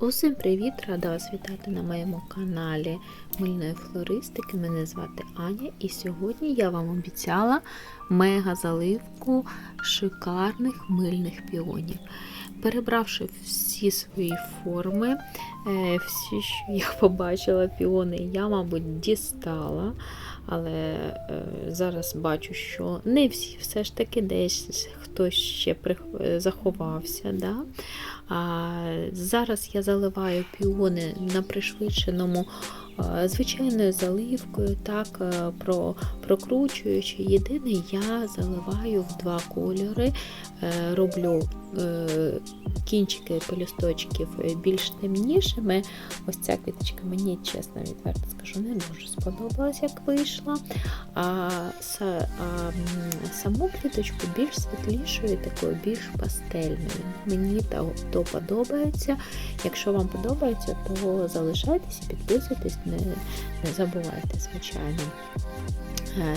Усім привіт! Рада вас вітати на моєму каналі мильної флористики. Мене звати Аня, і сьогодні я вам обіцяла мега заливку шикарних мильних піонів. Перебравши всі свої форми, е, всі, що я побачила піони, я, мабуть, дістала. Але е, зараз бачу, що не всі все ж таки десь хтось ще заховався. Да? А зараз я заливаю піони на пришвидшеному е, звичайною заливкою, так е, про, прокручуючи. Єдине, я заливаю в два кольори, е, роблю кінчики пелюсточків більш темнішими. Ось ця квіточка мені, чесно, відверто скажу, не дуже сподобалась, як вийшла. А, са- а саму квіточку більш світлішою, такою більш пастельною. Мені то, подобається. Якщо вам подобається, то залишайтесь, підписуйтесь, не, не забувайте, звичайно. Е,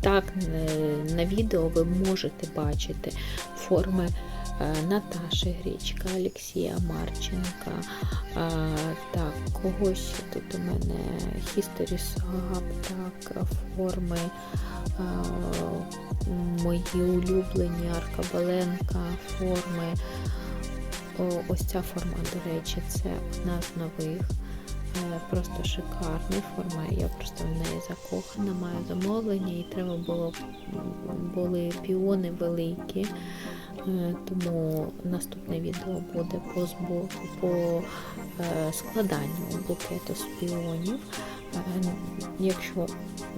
Так, е, на відео ви можете бачити форми е, Наташі Гречка, Олексія Марченка. Так, когось тут у мене Sub, так, форми мої улюблені Аркабаленка, форми. Ось ця форма, до речі, це одна з нових. Е, Просто шикарна форма. Я просто в неї закохана, маю замовлення і треба було були піони великі. Е, Тому наступне відео буде по збору, по е, складанню букету з піонів. Е, Якщо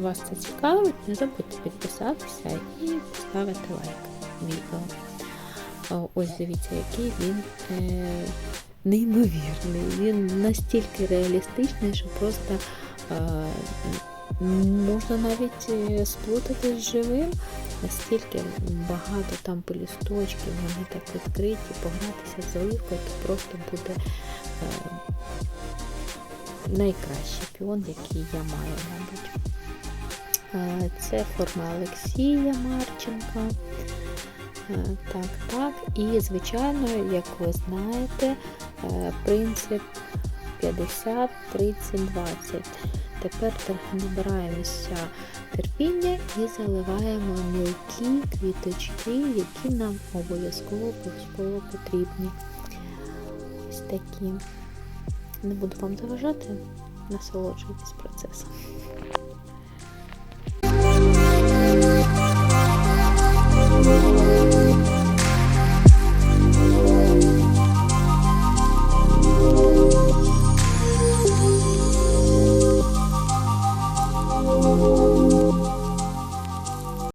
вас це цікавить, не забудьте підписатися і поставити лайк відео. Ось дивіться, який він неймовірний. Він настільки реалістичний, що просто можна навіть е, сплутати з живим. Настільки багато там пелюсточків, вони так відкриті, погратися з заливкою, то просто буде е, найкращий піон, який я маю, мабуть. Е, Це форма Олексія Марченка. Так, так. І, звичайно, як ви знаєте, принцип 50, 30, 20. Тепер набираємося терпіння і заливаємо мілкі квіточки, які нам обов'язково обов'язково потрібні. Ось такі. Не буду вам заважати, насолоджуйтесь процесом.